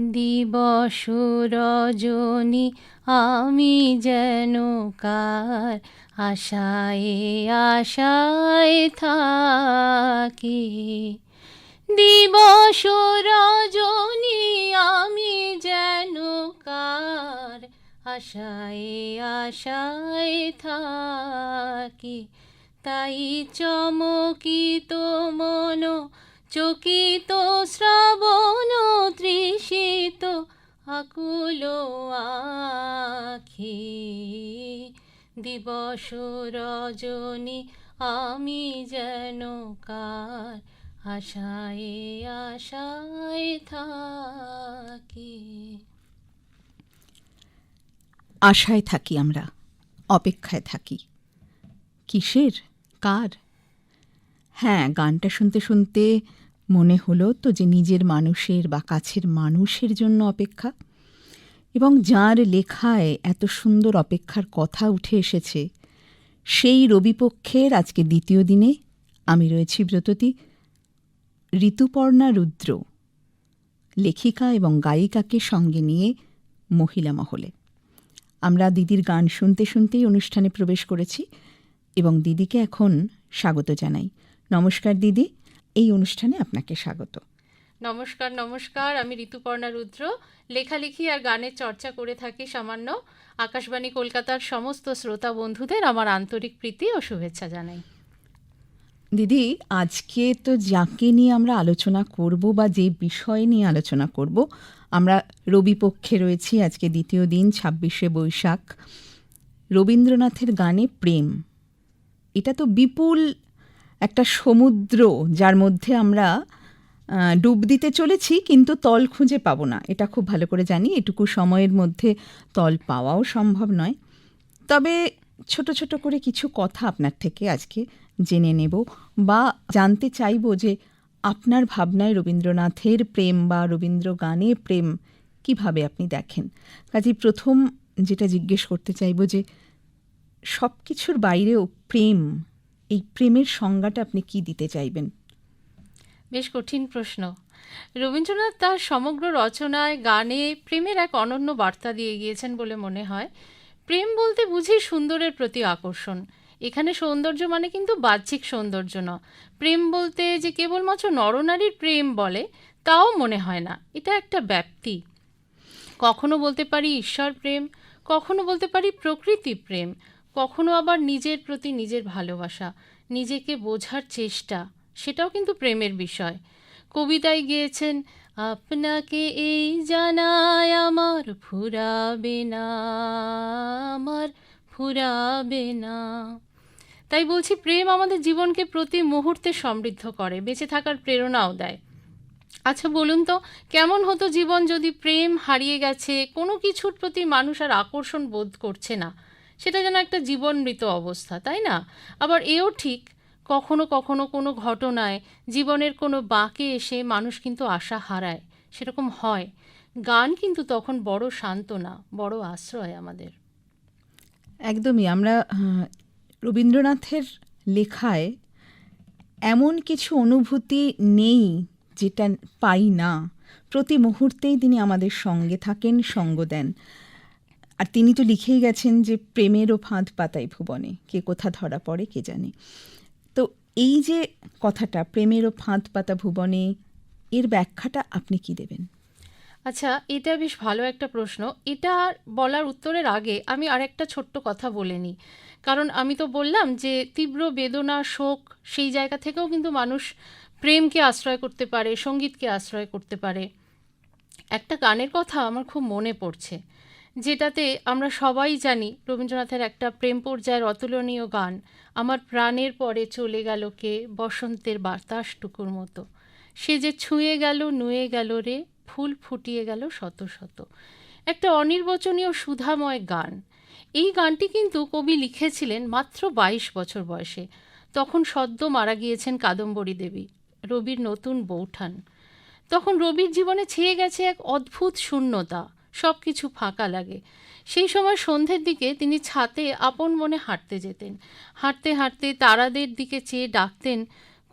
দিবস রজনী আমি যেন কার আশায় আশায় থাকি। দিবস রজনী আমি যেন কার আশায় আশায় থাকি। তাই চমকিত মন চকিত শ্রাবণ তৃষিত আকুল আখি। দিবস রজনী আমি যেন কার আশায় আশায় থাকি। আশায় থাকি আমরা, অপেক্ষায় থাকি। কিসের? কার? হ্যাঁ গানটা শুনতে শুনতে মনে হলো তো যে নিজের মানুষের বা কাছের মানুষের জন্য অপেক্ষা। এবং যার লেখায় এত সুন্দর অপেক্ষার কথা উঠে এসেছে, সেই রবিপক্ষের আজকে দ্বিতীয় দিনে আমি রয়েছি ব্রততী ঋতুপর্ণা রুদ্র, লেখিকা এবং গায়িকাকে সঙ্গে নিয়ে মহিলা মহলে। আমরা দিদির গান শুনতে শুনতেই অনুষ্ঠানে প্রবেশ করেছি এবং দিদিকে এখন স্বাগত জানাই। নমস্কার দিদি। এই অনুষ্ঠানে আপনাকে স্বাগত। নমস্কার নমস্কার আমি ঋতুপর্ণা রুদ্র। লেখালেখি আর গানের চর্চা করে থাকি সামান্য। আকাশবাণী কলকাতার সমস্ত শ্রোতা বন্ধুদের আমার আন্তরিক প্রীতি ও শুভেচ্ছা জানাই। দিদি আজকে তো যাকে নিয়ে আমরা আলোচনা করব বা যে বিষয় নিয়ে আলোচনা করব আমরা রবিপক্ষে রয়েছি আজকে দ্বিতীয় দিন ছাব্বিশে বৈশাখ। রবীন্দ্রনাথের গানে প্রেম। এটা তো বিপুল একটা সমুদ্র যার মধ্যে আমরা ডুব দিতে চলেছি কিন্তু তল খুঁজে পাবো না। এটা খুব ভালো করে জানি, এটুকু সময়ের মধ্যে তল পাওয়াও সম্ভব নয়। তবে ছোট ছোট করে কিছু কথা আপনার থেকে আজকে জেনে নেব বা জানতে চাইব যে আপনার ভাবনায় রবীন্দ্রনাথের প্রেম বা রবীন্দ্র গানে প্রেম কীভাবে আপনি দেখেন? কাজে প্রথম যেটা জিজ্ঞেস করতে চাইব যে সব কিছুর বাইরেও প্রেম এই প্রেমের সংজ্ঞাটা আপনি কি দিতে চাইবেন? বেশ কঠিন প্রশ্ন। রবীন্দ্রনাথ তার সমগ্র রচনায়, গানে প্রেমের এক অনন্য বার্তা দিয়ে গিয়েছেন বলে মনে হয়। প্রেম বলতে বুঝি সুন্দরের প্রতি আকর্ষণ। এখানে সৌন্দর্য মানে কিন্তু বাহ্যিক সৌন্দর্য ন প্রেম বলতে যে কেবলমাত্র নরনারীর প্রেম বলে, তাও মনে হয় না। এটা একটা ব্যাপ্তি। কখনো বলতে পারি ঈশ্বর প্রেম, কখনো বলতে পারি প্রকৃতি প্রেম। কখনো আবার নিজের প্রতি নিজের ভালোবাসা, নিজেকে বোঝার চেষ্টা, সেটাও কিন্তু প্রেমের বিষয়। কবিতায় গিয়েছেন, আপনাকে এই জানায় আমার ফুরাবে না, আমার ফুরাবে না। তাই বলছি, প্রেম আমাদের জীবনকে প্রতি মুহূর্তে সমৃদ্ধ করে, বেঁচে থাকার প্রেরণাও দেয়। আচ্ছা বলুন তো, কেমন হতো জীবন যদি প্রেম হারিয়ে গেছে, কোনো কিছুর প্রতি মানুষ আর আকর্ষণ বোধ করছে না? সেটা যেন একটা জীবন মৃত অবস্থা, তাই না? আবার এও ঠিক, কখনো কখনো কোনো ঘটনায় জীবনের কোনো বাঁকে এসে মানুষ কিন্তু আশা হারায়, সেরকম হয়। গান কিন্তু তখন বড় সান্ত্বনা, বড় আশ্রয় আমাদের। একদমই, আমরা রবীন্দ্রনাথের লেখায় এমন কিছু অনুভূতি নেই যেটা পাই না। প্রতি মুহূর্তেই তিনি আমাদের সঙ্গে থাকেন, সঙ্গ দেন। আর তিনি তো লিখেই গেছেন যে প্রেমেরও ফাঁদ পাতায় ভুবনে, কে কোথা ধরা পড়ে কে জানে। তো এই যে কথাটা, প্রেমেরও ফাঁদ পাতা ভুবনে, এর ব্যাখ্যাটা আপনি কি দেবেন? আচ্ছা এটা বেশ ভালো একটা প্রশ্ন। এটা বলার উত্তরের আগে আমি আরেকটা ছোট্ট কথা বলে নিই। কারণ আমি তো বললাম যে তীব্র বেদনা, শোক, সেই জায়গা থেকেও কিন্তু মানুষ প্রেমকে আশ্রয় করতে পারে, সঙ্গীতকে আশ্রয় করতে পারে। একটা গানের কথা আমার খুব মনে পড়ছে। যেটাতে আমরা সবাই জানি রবীন্দ্রনাথের একটা প্রেম পর্যায়ের অতুলনীয় গান, আমার প্রাণের পরে চলে গেল কে বসন্তের বাতাসটুকুর মতো। সে যে ছুঁয়ে গেল, নুয়ে গেল রে, ফুল ফুটিয়ে গেল শত শত। একটা অনির্বচনীয় সুধাময় গান। এই গানটি কিন্তু কবি লিখেছিলেন মাত্র বাইশ বছর বয়সে। তখন সদ্য মারা গিয়েছেন কাদম্বরী দেবী, রবির নতুন বৌঠান। তখন রবির জীবনে ছেয়ে গেছে এক অদ্ভুত শূন্যতা। সব কিছু ফাঁকা লাগে। সেই সময় সন্ধ্যের দিকে তিনি ছাতে আপন মনে হাঁটতে যেতেন। হাঁটতে হাঁটতে তারাদের দিকে চেয়ে ডাকতেন,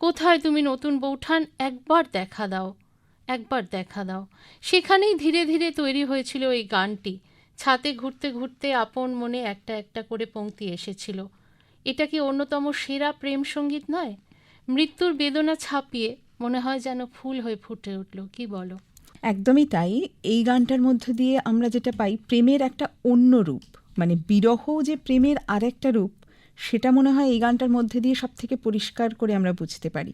কোথায় তুমি নতুন বৌঠান? একবার দেখা দাও, একবার দেখা দাও। সেখানেই ধীরে ধীরে তৈরি হয়েছিল এই গানটি। ছাতে ঘুরতে ঘুরতে আপন মনে একটা একটা করে পংক্তি এসেছিল। এটা কি অন্যতম সেরা প্রেম সংগীত নয়? মৃত্যুর বেদনা ছাপিয়ে মনে হয় যেন ফুল হয়ে ফুটে উঠল, কি বলো? একদমই তাই। এই গানটার মধ্য দিয়ে আমরা যেটা পাই, প্রেমের একটা অন্য রূপ। মানে বিরহ যে প্রেমের আরেকটা রূপ, সেটা মনে হয় এই গানটার মধ্যে দিয়ে সব থেকে পরিষ্কার করে আমরা বুঝতে পারি।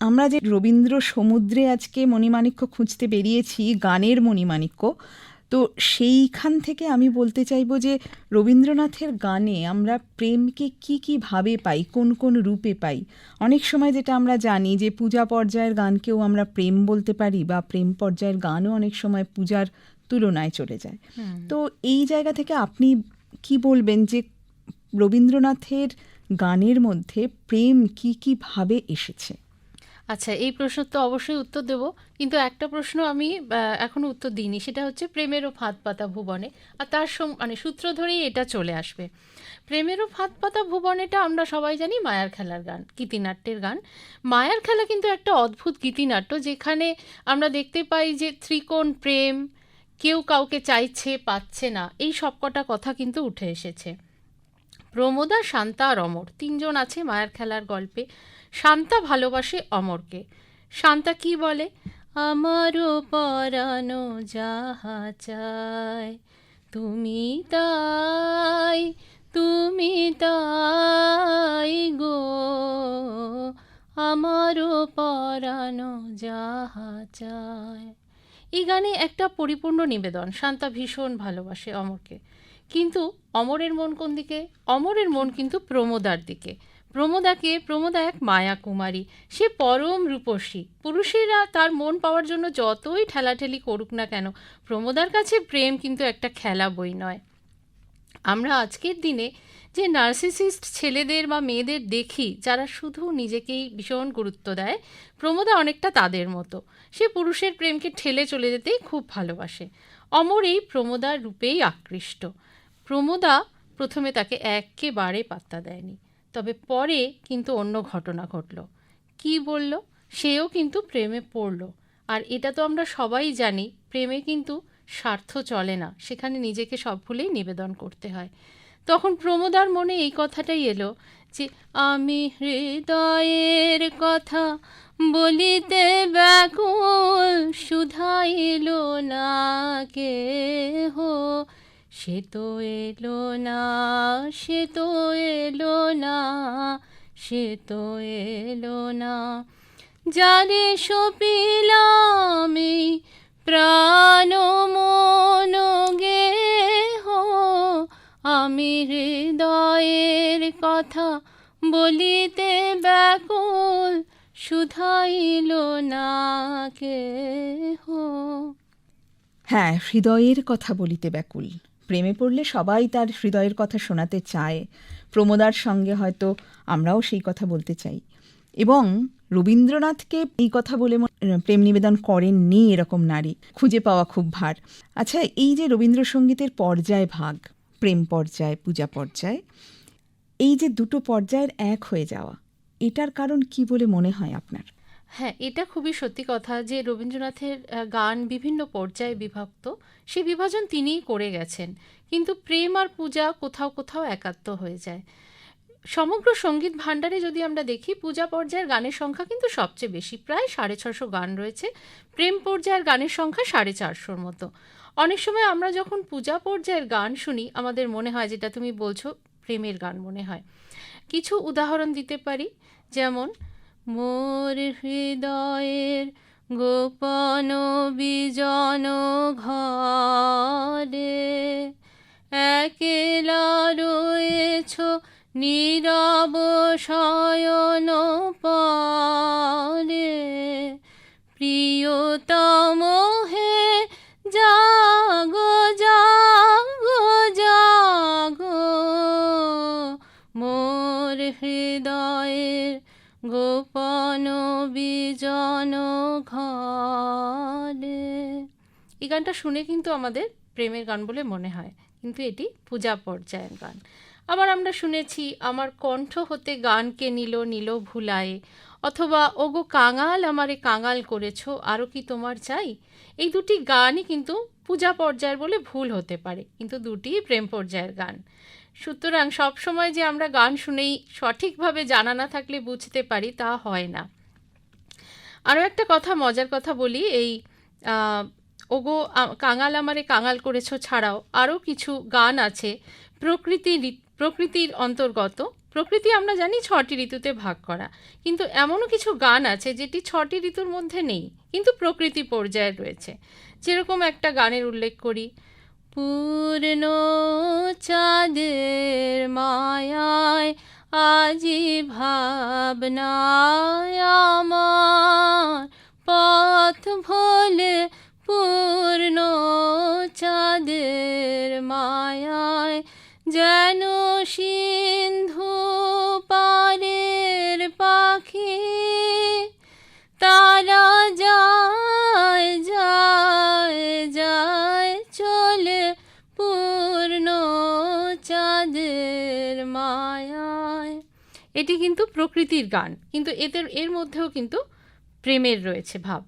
আমরা যে রবীন্দ্র সমুদ্রে আজকে মণিমাণিক্য খুঁজতে বেরিয়েছি, গানের মণিমাণিক্য তো সেইখান থেকে আমি বলতে চাইব যে রবীন্দ্রনাথের গানে আমরা প্রেমকে কি কি ভাবে পাই কোন কোন রূপে পাই? অনেক সময় যেটা আমরা জানি যে পূজা পর্যায়ের গানকেও আমরা প্রেম বলতে পারি বা প্রেম পর্যায়ের গানও অনেক সময় পূজার তুলনায় চলে যায়। তো এই জায়গা থেকে আপনি কি বলবেন যে রবীন্দ্রনাথের গানের মধ্যে প্রেম কি কি ভাবে এসেছে? আচ্ছা এই প্রশ্ন তো অবশ্যই উত্তর দেব। কিন্তু একটা প্রশ্ন আমি এখনও উত্তর দিইনি, সেটা হচ্ছে প্রেমেরও ফাঁদ পাতা ভুবনে। আর তার মানে সূত্র ধরেই এটা চলে আসবে। প্রেমেরও ফাঁদ পাতা ভুবনেটা আমরা সবাই জানি মায়ার খেলার গান, গীতিনাট্যের গান। মায়ার খেলা কিন্তু একটা অদ্ভুত গীতিনাট্য, যেখানে আমরা দেখতে পাই যে ত্রিকোণ প্রেম, কেউ কাউকে চাইছে, পাচ্ছে না, এই সবকটা কথা কিন্তু উঠে এসেছে। প্রমোদা, শান্তা আর অমর, তিনজন আছে মায়ার খেলার গল্পে। শান্তা ভালোবাসে অমরকে। শান্তা কি বলে? আমারও পরানো যাহা চায় তুমি তাই তুমি তাই গো। আমারও পরানো যাহা চায় এই গানে একটা পরিপূর্ণ নিবেদন। শান্তা ভীষণ ভালোবাসে অমরকে। কিন্তু অমরের মন কোন দিকে? অমরের মন কিন্তু প্রমোদার দিকে। প্রমোদাকে প্রমোদা এক মায়া কুমারী সে পরম রূপসী। পুরুষেরা তার মন পাওয়ার জন্য যতই ঠেলাঠেলি করুক না কেন, প্রমোদার কাছে প্রেম কিন্তু একটা খেলা বই নয়। আমরা আজকের দিনে যে নার্সিসিস্ট ছেলেদের বা মেয়েদের দেখি, যারা শুধু নিজেকেই ভীষণ গুরুত্ব দেয়, প্রমোদা অনেকটা তাদের মতো। সে পুরুষের প্রেমকে ঠেলে চলে যেতেই খুব ভালোবাসে। অমর এই প্রমোদার রূপেই আকৃষ্ট। প্রমোদা প্রথমে তাকে একেবারে পাত্তা দেয়নি। তবে পরে কিন্তু অন্য ঘটনা ঘটল। কি বলল? সেও কিন্তু প্রেমে পড়ল। আর এটা তো আমরা সবাই জানি, প্রেমে কিন্তু স্বার্থ চলে না, সেখানে নিজেকে সব ভুলেই নিবেদন করতে হয়। তখন প্রমোদার মনে এই কথাটাই এলো যে, আমি হৃদয়ের কথা বলিতে ব্যাকুল শুধাইল না কে হো সে তো এলো না, সে তো এলো না, সে তো এলো না। যারে সপিলাম প্রাণ মন গে হো আমি হৃদয়ের কথা বলিতে ব্যাকুল শুধাইল না কেহ। হ্যাঁ হৃদয়ের কথা বলিতে ব্যাকুল। প্রেমে পড়লে সবাই তার হৃদয়ের কথা শোনাতে চায়। প্রমোদার সঙ্গে হয়তো আমরাও সেই কথা বলতে চাই। এবং রবীন্দ্রনাথকে এই কথা বলে প্রেম নিবেদন করেননি এরকম নারী। খুঁজে পাওয়া খুব ভার। আচ্ছা এই যে রবীন্দ্রসঙ্গীতের পর্যায় ভাগ, প্রেম পর্যায়, পূজা পর্যায়, এই যে দুটো পর্যায়ের এক হয়ে যাওয়া, এটার কারণ কি বলে মনে হয় আপনার? হ্যাঁ এটা খুবই সত্যি কথা যে রবীন্দ্রনাথের গান বিভিন্ন পর্যায়ে বিভক্ত, সে বিভাজন তিনিই করে গেছেন। কিন্তু প্রেম আর পূজা কোথাও কোথাও একাত্ম হয়ে যায়। সমগ্র সংগীত ভাণ্ডারে যদি আমরা দেখি, পূজা পর্যায়ের গানের সংখ্যা কিন্তু সবচেয়ে বেশি, প্রায় সাড়ে ছশো গান রয়েছে। প্রেম পর্যায়ের গানের সংখ্যা সাড়ে চারশোর মতো। অনেক সময় আমরা যখন পূজা পর্যায়ের গান শুনি, আমাদের মনে হয়, যেটা তুমি বলছো, প্রেমের গান মনে হয়। কিছু উদাহরণ দিতে পারি? যেমন মোর হৃদয়ের গোপন বিজন ঘরে একেলা রয়েছ নীরব শয়ন পরে। প্রিয়তম বিজন ঘরে এই গানটা শুনে কিন্তু আমাদের প্রেমের গান বলে মনে হয়, কিন্তু এটি পূজা পর্যায়ের গান। আবার আমরা শুনেছি, আমার কণ্ঠ হতে গানকে নিল নিল ভুলায়ে, অথবা ওগো কাঙাল আমারে কাঙাল করেছ আরও কি তোমার চাই? এই দুটি গানই কিন্তু পূজা পর্যায়ের বলে ভুল হতে পারে, কিন্তু দুটিই প্রেম পর্যায়ের গান। সুতরাং সবসময় যে আমরা গান শুনেই সঠিকভাবে জানা না থাকলে বুঝতে পারি তা হয় না। আরও একটা কথা, মজার কথা বলি, এই ওগো কাঙাল আমারে কাঙাল করেছ ছাড়াও আরও কিছু গান আছে প্রকৃতি প্রকৃতির অন্তর্গত। প্রকৃতি আমরা জানি ছটি ঋতুতে ভাগ করা, কিন্তু এমনও কিছু গান আছে যেটি ছটি ঋতুর মধ্যে নেই, কিন্তু প্রকৃতি পর্যায়ে রয়েছে। যেরকম একটা গানের উল্লেখ করি, পূর্ণ চাঁদের মায়ায় আজি ভাবনায় আমার পথ ভোলে পূর্ণ চাঁদের মায়ায় যেন সিন্ধু পারের পাখি। তারা যায় যায় যায় এটি কিন্তু প্রকৃতির গান, কিন্তু এদের, এর মধ্যেও কিন্তু প্রেমের রয়েছে ভাব।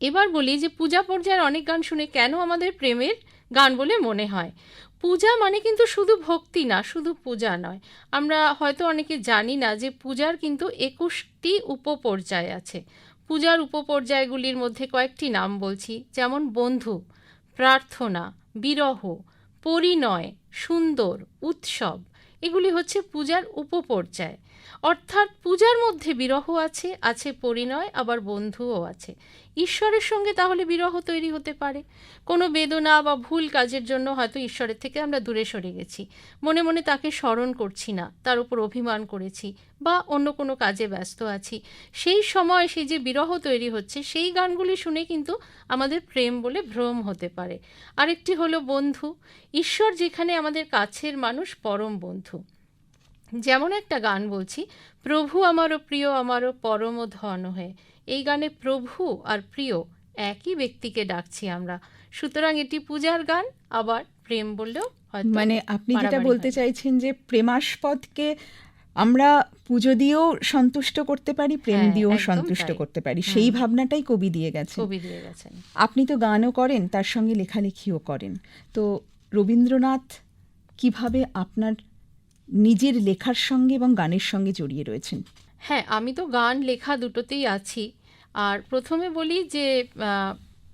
এবার বলি যে পূজা পর্যায়ের অনেক গান শুনে কেন আমাদের প্রেমের গান বলে মনে হয়? পূজা মানে কিন্তু শুধু ভক্তি না, শুধু পূজা নয়। আমরা হয়তো অনেকে জানি না যে পূজার কিন্তু একুশটি উপপর্যায় আছে। পূজার উপপর্যায়গুলির মধ্যে কয়েকটি নাম বলছি, যেমন বন্ধু, প্রার্থনা, বিরহ, পরিণয়, সুন্দর, উৎসব। এগুলি হচ্ছে পূজার উপপর্যায়। অর্থাৎ পূজার মধ্যে বিরহ আছে আছে পরিণয়, আবার বন্ধুও আছে। ঈশ্বরের সঙ্গে তাহলে বিরহ তৈরি হতে পারে। কোনো বেদনা বা ভুল কাজের জন্য হয়তো ঈশ্বরের থেকে আমরা দূরে সরে গেছি। মনে মনে তাকে স্মরণ করছি না, তার উপর অভিমান করেছি বা অন্য কোনো কাজে ব্যস্ত আছি। সেই সময় সেই যে বিরহ তৈরি হচ্ছে, সেই গানগুলি শুনে কিন্তু আমাদের প্রেম বলে ভ্রম হতে পারে। আরেকটি হলো বন্ধু। ঈশ্বর যেখানে আমাদের কাছের মানুষ, পরম বন্ধু। যেমন একটা গান বলছি প্রভু আমারও প্রিয় আমারও পরম ধন হয়ে। এই গানে প্রভু আর প্রিয় একই ব্যক্তিকে ডাকছি আমরা। সুতরাং এটি পূজার গান আবার প্রেম বললেও মানে আপনি যেটা বলতে চাইছেন যে প্রেমাস্পদকে আমরা পুজো দিয়েও সন্তুষ্ট করতে পারি প্রেম হ্যাঁ, দিয়েও সন্তুষ্ট করতে পারি। সেই ভাবনাটাই কবি দিয়ে গেছে কবি দিয়ে গেছেন। আপনি তো গানও করেন তার সঙ্গে লেখালেখিও করেন। তো রবীন্দ্রনাথ কীভাবে আপনার নিজের লেখার সঙ্গে এবং গানের সঙ্গে জড়িয়ে রয়েছেন। হ্যাঁ আমি তো গান, লেখা দুটোতেই আছি। আর প্রথমে বলি যে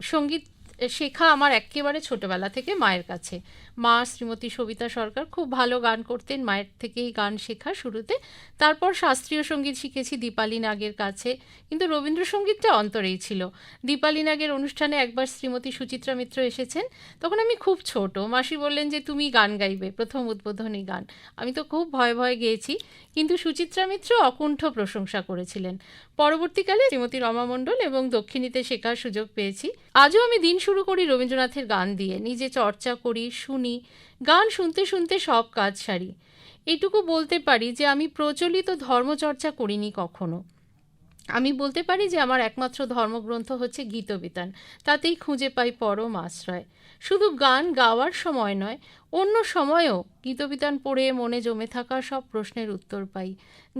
সংগীত শেখা আমার একেবারে ছোটবেলা থেকে মায়ের কাছে। মা শ্রীমতী সবিতা সরকার খুব ভালো গান করতেন, মায়ের থেকেই গান শেখা শুরুতে। তারপর শাস্ত্রীয় সংগীত শিখেছি দীপালি নাগের কাছে। কিন্তু রবীন্দ্রসঙ্গীতটা অন্তরেই ছিল। দীপালি নাগের অনুষ্ঠানে একবার শ্রীমতী সুচিত্রা মিত্র এসেছেন। তখন আমি খুব ছোট। মাসি বললেন যে, তুমি গান গাইবে, প্রথম উদ্বোধনী গান। আমি তো খুব ভয়ে ভয়ে গেয়েছি। কিন্তু সুচিত্রা মিত্র অকুণ্ঠ প্রশংসা করেছিলেন। পরবর্তীকালে শ্রীমতী রমা মণ্ডল এবং দক্ষিণীতে শেখার সুযোগ পেয়েছি। আজও আমি দিন শুরু করি রবীন্দ্রনাথের গান দিয়ে। নিজে চর্চা করি, শুনি, গান শুনতে শুনতে সব কাজ সারি। এটুকু বলতে পারি যে আমি প্রচলিত ধর্মচর্চা করিনি কখনো। আমি বলতে পারি যে আমার একমাত্র ধর্মগ্রন্থ হচ্ছে গীতবিতান। তাতেই খুঁজে পাই পরম আশ্রয়। শুধু গান গাওয়ার সময় নয়, অন্য সময়েও গীতবিতান পড়ে মনে জমে থাকা সব প্রশ্নের উত্তর পাই।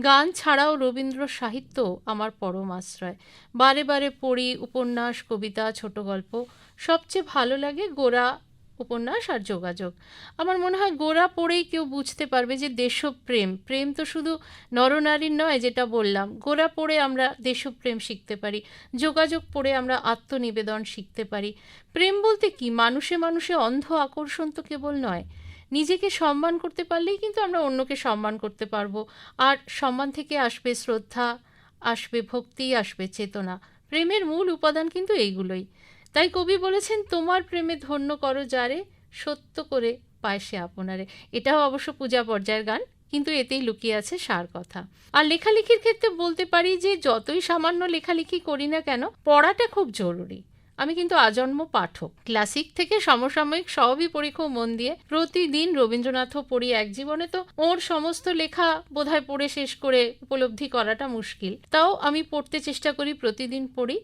গান ছাড়াও রবীন্দ্র সাহিত্য আমার পরম আশ্রয়। বারে বারে পড়ি উপন্যাস, কবিতা ছোট গল্প সবচেয়ে ভালো লাগে গোরা উপন্যাস আর যোগাযোগ। আমার মনে হয় গোড়া পড়েই কেউ বুঝতে পারবে যে দেশপ্রেম, প্রেম তো শুধু নরনারীর নয় যেটা বললাম, গোড়া পড়ে আমরা দেশপ্রেম শিখতে পারি, যোগাযোগ পড়ে আমরা আত্মনিবেদন শিখতে পারি। প্রেম বলতে কি? মানুষে মানুষে অন্ধ আকর্ষণ তো কেবল নয়। নিজেকে সম্মান করতে পারলেই কিন্তু আমরা অন্যকে সম্মান করতে পারব। আর সম্মান থেকে আসবে শ্রদ্ধা, আসবে ভক্তি, আসবে চেতনা। প্রেমের মূল উপাদান কিন্তু এইগুলোই। তাই কবি বলেছেন, তোমার প্রেমে ধন্য করো যারে, সত্য করে পায় সে আপনারে। এটাও অবশ্য পূজা পর্যায়ের গান, কিন্তু এতেই লুকিয়ে আছে সার কথা। আর লেখালেখির ক্ষেত্রে বলতে পারি যে, যতই সামান্য লেখালেখি করি না কেন, পড়াটা খুব জরুরি। আমি কিন্তু আজন্ম পাঠক। ক্লাসিক থেকে সমসাময়িক সবই খুব মন দিয়ে প্রতিদিন রবীন্দ্রনাথও পড়ি এক জীবনে তো ওর সমস্ত লেখা বোধহয় পড়ে শেষ করে উপলব্ধি করাটা মুশকিল। তাও আমি পড়তে চেষ্টা করি, প্রতিদিন পড়ি।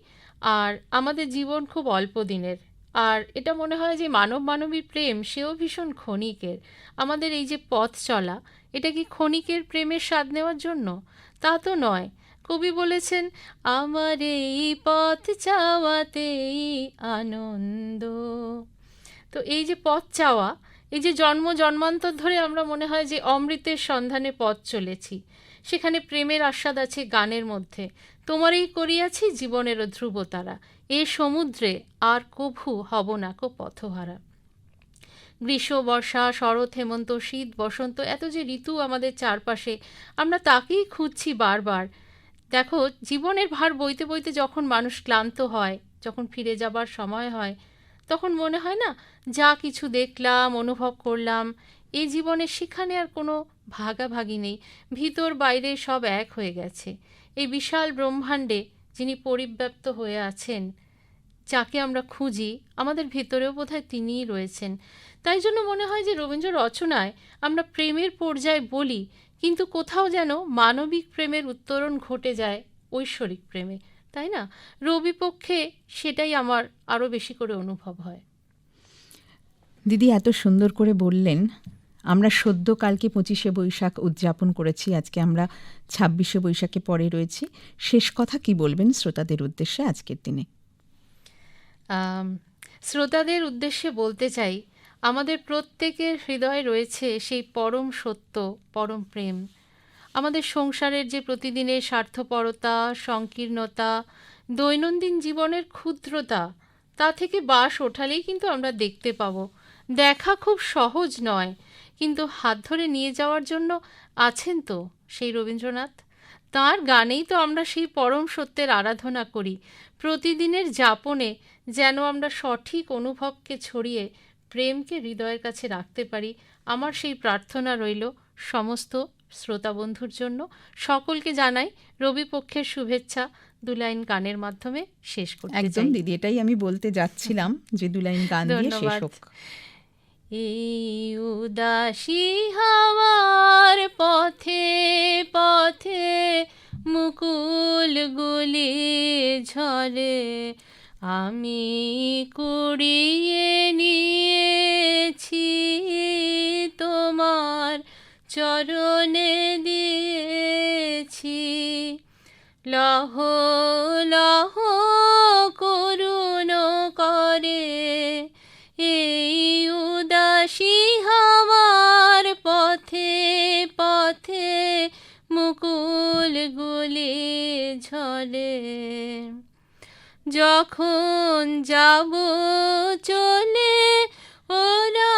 আর আমাদের জীবন খুব অল্প দিনের। আর এটা মনে হয় যে মানব মানবীর প্রেম সেও ভীষণ ক্ষণিকের। আমাদের এই যে পথ চলা, এটা কি ক্ষণিকের প্রেমের স্বাদ নেওয়ার জন্য? তা তো নয়। কবি বলেছেন, আমার এই পথ চাওয়াতেই আনন্দ। তো এই যে পথ চাওয়া, এই যে জন্ম জন্মান্তর ধরে আমরা মনে হয় যে অমৃতের সন্ধানে পথ চলেছি। সেখানে প্রেমের আস্বাদ আছে গানের মধ্যে। তোমারই করিয়াছি জীবনেরও ধ্রুবতারা। এ সমুদ্রে আর কভু হব না কো পথহারা। গ্রীষ্ম বর্ষা শরৎ, হেমন্ত, শীত, বসন্ত, এত যে ঋতু আমাদের চারপাশে, আমরা তাকেই খুঁজছি বারবার। দেখো, জীবনের ভার বইতে বইতে যখন মানুষ ক্লান্ত হয়, যখন ফিরে যাবার সময় হয়, তখন মনে হয় না, যা কিছু দেখলাম, অনুভব করলাম এই জীবনে সেখানে আর কোনো ভাগাভাগি নেই। ভিতর বাইরে সব এক হয়ে গেছে। এই বিশাল ব্রহ্মাণ্ডে যিনি পরিব্যাপ্ত হয়ে আছেন, যাকে আমরা খুঁজি, আমাদের ভেতরেও বোধহয় তিনিই রয়েছেন। তাই জন্য মনে হয় যে রবীন্দ্র রচনায় আমরা প্রেমের পর্যায়ে বলি, কিন্তু কোথাও যেন মানবিক প্রেমের উত্তরণ ঘটে যায় ঐশ্বরিক প্রেমে, তাই না? রবি পক্ষে সেটাই আমার আরও বেশি করে অনুভব হয়। দিদি, এত সুন্দর করে বললেন আমরা সদ্য কালকে পঁচিশে বৈশাখ উদযাপন করেছি, আজকে আমরা ছাব্বিশে বৈশাখে পরে রয়েছি। শেষ কথা কি বলবেন শ্রোতাদের উদ্দেশ্যে আজকের দিনে? শ্রোতাদের উদ্দেশ্যে বলতে চাই, আমাদের প্রত্যেকের হৃদয়ে রয়েছে সেই পরম সত্য, পরম প্রেম। আমাদের সংসারের যে প্রতিদিনের স্বার্থপরতা, সংকীর্ণতা, দৈনন্দিন জীবনের ক্ষুদ্রতা, তা থেকে বাস ওঠালেই কিন্তু আমরা দেখতে পাবো। দেখা খুব সহজ নয় কিন্তু হাত ধরে নিয়ে যাওয়ার জন্য আছেন তো সেই রবীন্দ্রনাথ? তার গানেই তো আমরা সেই পরম সত্যের আরাধনা করি। প্রতিদিনের যাপনে যেন আমরা সঠিক অনুভবকে ছড়িয়ে প্রেমকে হৃদয়ের কাছে রাখতে পারি। আমার সেই প্রার্থনা রইল সমস্ত শ্রোতা বন্ধুর জন্য। সকলকে জানাই রবি পক্ষের শুভেচ্ছা দুলাইন গানের মাধ্যমে শেষ করতে একদম দিদি এটাই আমি বলতে যাচ্ছিলাম যে দুলাইন গান দিয়ে শেষ হোক। এই উদাসী হাওয়ার পথে পথে মুকুল গুলি ঝরে। আমি কুড়িয়ে নিয়েছি তোমার চরণে দিয়েছি। লহ লহ মুকুল ঝরে। যখন যাব চলে, ওরা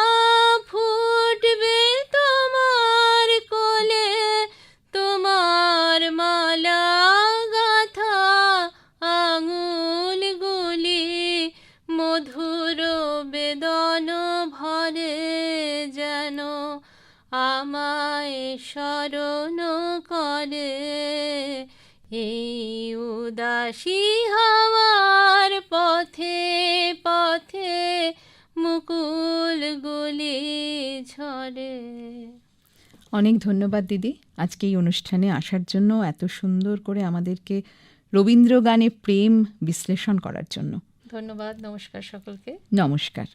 ফুটবে তোমার কোলে। তোমার মালা গাথা আঙুলগুলি মধুর বেদন ভরে যেন আমায় এই উদাসী হাওয়ার পথে পথে মুকুল গুলি ঝরে। অনেক ধন্যবাদ দিদি আজকে এই অনুষ্ঠানে আসার জন্য এত সুন্দর করে আমাদেরকে রবীন্দ্র গানে প্রেম বিশ্লেষণ করার জন্য। ধন্যবাদ নমস্কার সকলকে। নমস্কার।